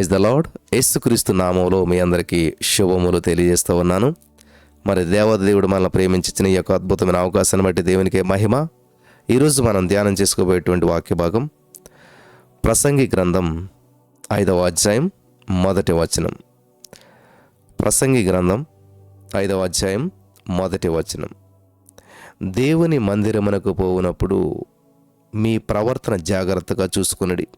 Praise the lord. యేసుక్రీస్తు నామంలో మీ అందరికీ శుభములు తెలియజేస్తూ ఉన్నాను. మరి దేవదేవుడు మనల్ని ప్రేమించిన ఈ యొక్క అద్భుతమైన అవకాశాన్ని బట్టి దేవునికి మహిమ. ఈరోజు మనం ధ్యానం చేసుకోబోయేటువంటి వాక్య భాగం ప్రసంగి గ్రంథం ఐదవ అధ్యాయం మొదటి వచనం. ప్రసంగి గ్రంథం ఐదవ అధ్యాయం మొదటి వచనం. దేవుని మందిరమునకు పోవునప్పుడు మీ ప్రవర్తన జాగ్రత్తగా చూసుకునడి.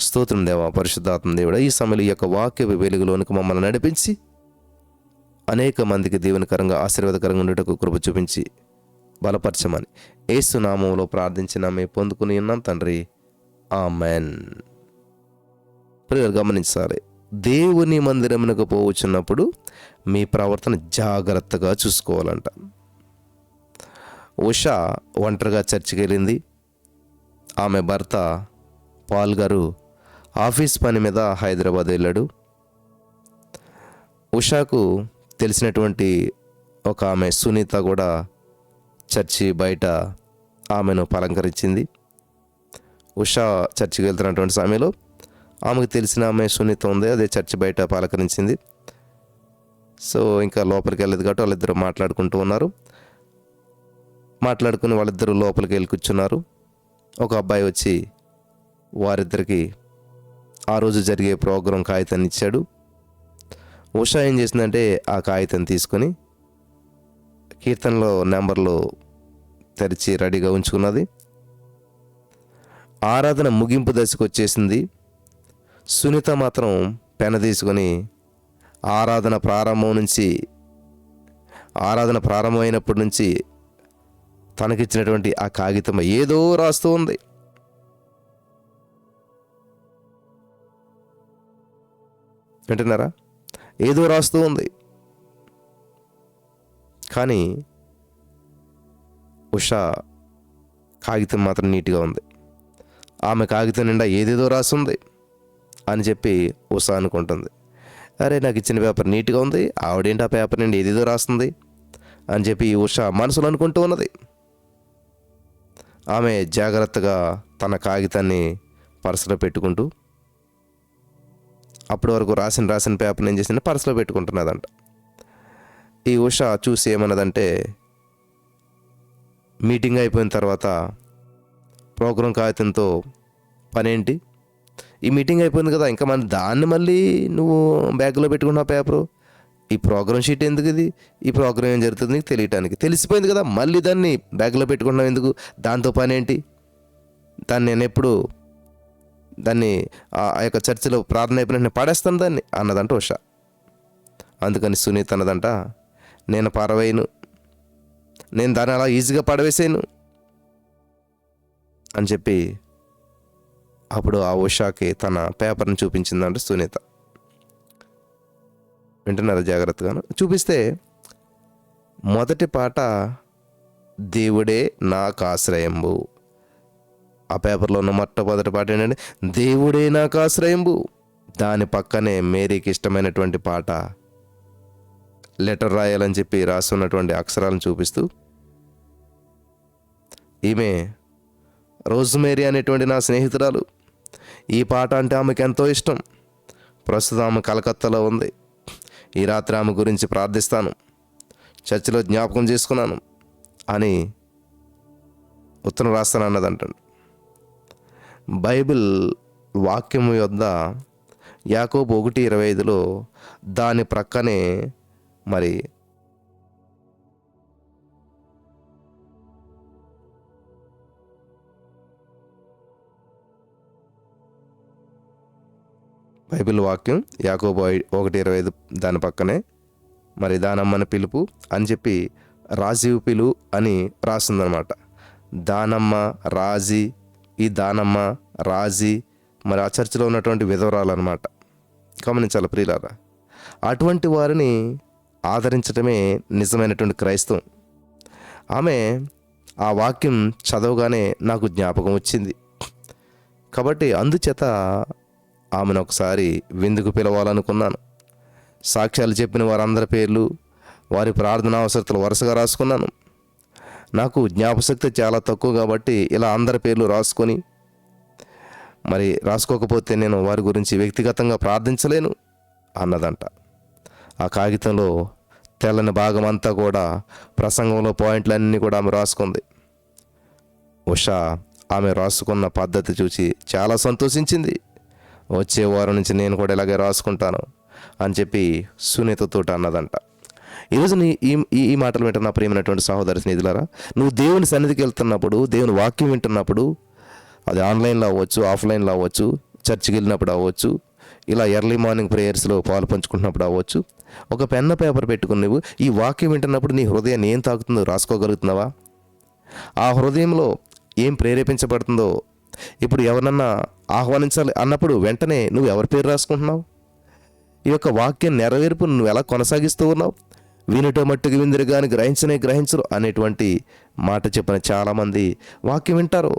స్తోత్రం దేవా పరిశుద్ధాత్మ దేవుడ ఈ సమయంలో ఈ యొక్క వాక్య వెలుగులోనికి మమ్మల్ని నడిపించి అనేక మందికి దీవెనకరంగా ఆశీర్వాదకరంగా ఉండేటకు కృప చూపించి బలపరచమని ఏసునామంలో ప్రార్థించిన మేము పొందుకుని ఉన్నాం తండ్రి. ఆమెన్. ప్రియులు గమనించాలి దేవుని మందిరమునకు పోవచ్చున్నప్పుడు మీ ప్రవర్తన జాగ్రత్తగా చూసుకోవాలంట. ఉష ఒంటరిగా చర్చికి వెళ్ళింది ఆమె భర్త పాల్ గారు ఆఫీస్ పని మీద హైదరాబాద్ వెళ్ళాడు. ఉషాకు తెలిసినటువంటి ఒక ఆమె సునీత కూడా చర్చి బయట ఆమెను పలంకరించింది ఉషా చర్చికి వెళ్తున్నటువంటి సమయంలో ఆమెకు తెలిసిన ఆమె సునీత ఉంది అదే చర్చి బయట పలకరించింది సో ఇంకా లోపలికి వెళ్ళదు కాబట్టి వాళ్ళిద్దరు మాట్లాడుకుంటూ ఉన్నారు. మాట్లాడుకుని వాళ్ళిద్దరూ లోపలికి వెళ్ళి కూర్చున్నారు. ఒక అబ్బాయి వచ్చి వారిద్దరికి ఆ రోజు జరిగే ప్రోగ్రాం కాగితాన్ని ఇచ్చాడు. ఉషా ఏం చేసిందంటే ఆ కాగితం తీసుకొని కీర్తనలో నెంబర్లు తెరిచి రెడీగా ఉంచుకున్నది. ఆరాధన ముగింపు దశకు వచ్చేసింది. సునీత మాత్రం పెన తీసుకొని ఆరాధన ప్రారంభం నుంచి ఆరాధన ప్రారంభమైనప్పటి నుంచి తనకిచ్చినటువంటి ఆ కాగితం ఏదో రాస్తూ ఉంది. వింటున్నారా? ఏదో రాస్తూ ఉంది. కానీ ఉషా కాగితం మాత్రం నీట్గా ఉంది. ఆమె కాగితం నిండా ఏదేదో రాస్తుంది అని చెప్పి ఉషా అనుకుంటుంది. అరే నాకు ఇచ్చిన పేపర్ నీట్గా ఉంది. ఆవిడేంటి ఆ పేపర్ నిండా ఏదేదో రాస్తుంది అని చెప్పి ఉషా మనసులో అనుకుంటూ ఉన్నది. ఆమె జాగ్రత్తగా తన కాగితాన్ని పర్సులో పెట్టుకుంటూ అప్పటి వరకు రాసిన రాసిన పేపర్ ఏం చేసిన పర్సులో పెట్టుకుంటున్నదంట. ఈ ఉష చూసి ఏమన్నదంటే మీటింగ్ అయిపోయిన తర్వాత ప్రోగ్రాం కాగితంతో పనేంటి? ఈ మీటింగ్ అయిపోయింది కదా ఇంకా మన దాన్ని మళ్ళీ నువ్వు బ్యాగ్లో పెట్టుకున్న పేపరు? ఈ ప్రోగ్రామ్ షీట్ ఎందుకు ఇది? ఈ ప్రోగ్రామ్ ఏం జరుగుతుంది నీకు తెలియటానికి? తెలిసిపోయింది కదా మళ్ళీ దాన్ని బ్యాగ్లో పెట్టుకున్నావు ఎందుకు? దాంతో పని ఏంటి దాన్ని నేను ఎప్పుడు దాన్ని ఆ ఆ యొక్క చర్చిలో ప్రార్థన అయిపోయిన నేను పాడేస్తాను దాన్ని అన్నదంట ఉష. అందుకని సునీత్ అన్నదంట నేను పారవేయను. నేను దాన్ని అలా ఈజీగా పడవేసాను. అని చెప్పి అప్పుడు ఆ ఉషాకి తన పేపర్ని చూపించిందంట సునీత. వింటున్నారా జాగ్రత్తగాను చూపిస్తే మొదటి పాట దేవుడే నాకు ఆశ్రయంబు. ఆ పేపర్లో ఉన్న మొట్టమొదటి పాట ఏంటంటే దేవుడే నాకు ఆశ్రయంబు దాని పక్కనే మేరీకి ఇష్టమైనటువంటి పాట లెటర్ రాయాలని చెప్పి రాస్తున్నటువంటి అక్షరాలను చూపిస్తూ ఈమె రోజ్మేరీ అనేటువంటి నా స్నేహితురాలు. ఈ పాట అంటే ఆమెకు ఎంతో ఇష్టం. ప్రస్తుతం ఆమె కలకత్తాలో ఉంది. ఈ రాత్రి ఆమె గురించి ప్రార్థిస్తాను. చర్చిలో జ్ఞాపకం చేసుకున్నాను అని ఉత్తరం రాస్తాను అన్నదంటండి బైబిల్ వాక్యము యొద్ద యాకోబు ఒకటి ఇరవై ఐదులో దాని ప్రక్కనే మరి బైబిల్ వాక్యం యాకోబు ఒకటి ఇరవై ఐదు దాని పక్కనే మరి దానమ్మని పిలుపు అని చెప్పి రాజీవ్ పిలు అని రాసిందనమాట దానమ్మ రాజీ ఈ దానమ్మ రాజీ మరి ఆ చర్చిలో ఉన్నటువంటి విధవరాలు అనమాట గమనించాలి ప్రియులారా? అటువంటి వారిని ఆదరించడమే నిజమైనటువంటి క్రైస్తవం. ఆమె ఆ వాక్యం చదవగానే నాకు జ్ఞాపకం వచ్చింది. కాబట్టి అందుచేత ఆమెను ఒకసారి విందుకు పిలవాలనుకున్నాను. సాక్ష్యాలు చెప్పిన వారందరి పేర్లు వారి ప్రార్థనా అవసరతలు వరుసగా రాసుకున్నాను. నాకు జ్ఞాపశక్తి చాలా తక్కువ కాబట్టి ఇలా అందరి పేర్లు రాసుకొని మరి రాసుకోకపోతే నేను వారి గురించి వ్యక్తిగతంగా ప్రార్థించలేను అన్నదంట. ఆ కాగితంలో తెల్లని భాగం అంతా కూడా ప్రసంగంలో పాయింట్లన్నీ కూడా ఆమె రాసుకుంది. ఉషా ఆమె రాసుకున్న పద్ధతి చూసి చాలా సంతోషించింది. వచ్చే వారం నుంచి నేను కూడా ఇలాగే రాసుకుంటాను అని చెప్పి సునీతతో అన్నదంట. ఈరోజు నీ ఈ ఈ ఈ మాటలు వింటున్న ప్రియమైనటువంటి సహోదరి స్నేహితులారా నువ్వు దేవుని సన్నిధికి వెళ్తున్నప్పుడు దేవుని వాక్యం వింటున్నప్పుడు అది ఆన్లైన్లో అవ్వచ్చు ఆఫ్లైన్లో అవ్వచ్చు చర్చికి వెళ్ళినప్పుడు అవ్వచ్చు ఇలా ఎర్లీ మార్నింగ్ ప్రేయర్స్లో పాలు పంచుకుంటున్నప్పుడు అవ్వచ్చు ఒక పెన్న పేపర్ పెట్టుకుని నువ్వు ఈ వాక్యం వింటున్నప్పుడు నీ హృదయాన్ని ఏం తాకుతుందో రాసుకోగలుగుతున్నావా? ఆ హృదయంలో ఏం ప్రేరేపించబడుతుందో ఇప్పుడు ఎవరన్నా ఆహ్వానించాలి అన్నప్పుడు వెంటనే నువ్వు ఎవరి పేరు రాసుకుంటున్నావు? ఈ యొక్క వాక్యం నెరవేర్పు నువ్వు ఎలా కొనసాగిస్తూ ఉన్నావు? వినుట మట్టుకు విందిరు కానీ గ్రహించనే గ్రహించరు అనేటువంటి మాట చెప్పిన చాలామంది వాక్యం వింటారు.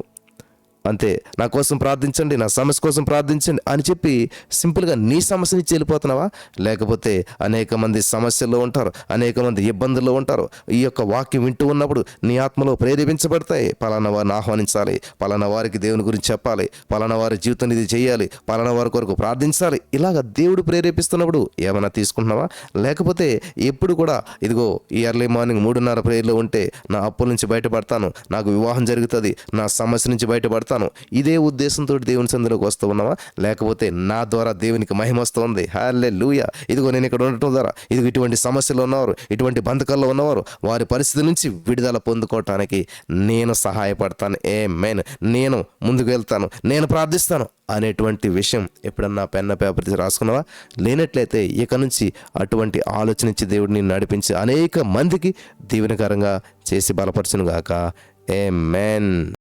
అంతే నా కోసం ప్రార్థించండి నా సమస్య కోసం ప్రార్థించండి అని చెప్పి సింపుల్గా నీ సమస్య నుంచి వెళ్ళిపోతున్నావా లేకపోతే అనేక మంది సమస్యల్లో ఉంటారు అనేక మంది ఇబ్బందుల్లో ఉంటారు. ఈ యొక్క వాక్యం వింటూ ఉన్నప్పుడు నీ ఆత్మలో ప్రేరేపించబడతాయి. పలానా వారిని ఆహ్వానించాలి పలానా వారికి దేవుని గురించి చెప్పాలి పలానా వారి జీవితం ఇది చేయాలి పలానా వారి కొరకు ప్రార్థించాలి. ఇలాగ దేవుడు ప్రేరేపిస్తున్నప్పుడు ఏమైనా తీసుకుంటున్నావా? లేకపోతే ఎప్పుడు కూడా ఇదిగో ఈ ఎర్లీ మార్నింగ్ మూడున్నర ప్రేయర్లో ఉంటే నా అప్పుల నుంచి బయటపడతాను నాకు వివాహం జరుగుతుంది నా సమస్య నుంచి బయటపడతాను. ఇదే ఉద్దేశంతో దేవుని సందులోకి వస్తూ ఉన్నావా? లేకపోతే నా ద్వారా దేవునికి మహిమ వస్తుంది? హాలే లూయ ఇదిగో నేను ఇక్కడ ఉండటం ద్వారా ఇదిగో ఇటువంటి సమస్యలు ఉన్నవారు ఇటువంటి బంధకాల్లో ఉన్నవారు వారి పరిస్థితి నుంచి విడుదల పొందుకోవటానికి నేను సహాయపడతాను. ఏ మెయిన్ నేను ముందుకు వెళ్తాను. నేను ప్రార్థిస్తాను అనేటువంటి విషయం ఎప్పుడన్నా పెన్న పేపర్ తీసి రాసుకున్నావా? లేనట్లయితే ఇక నుంచి అటువంటి ఆలోచన ఇచ్చి దేవుడిని నడిపించి అనేక మందికి దీవెనకరంగా చేసి బలపరచునుగాక. ఏ మెన్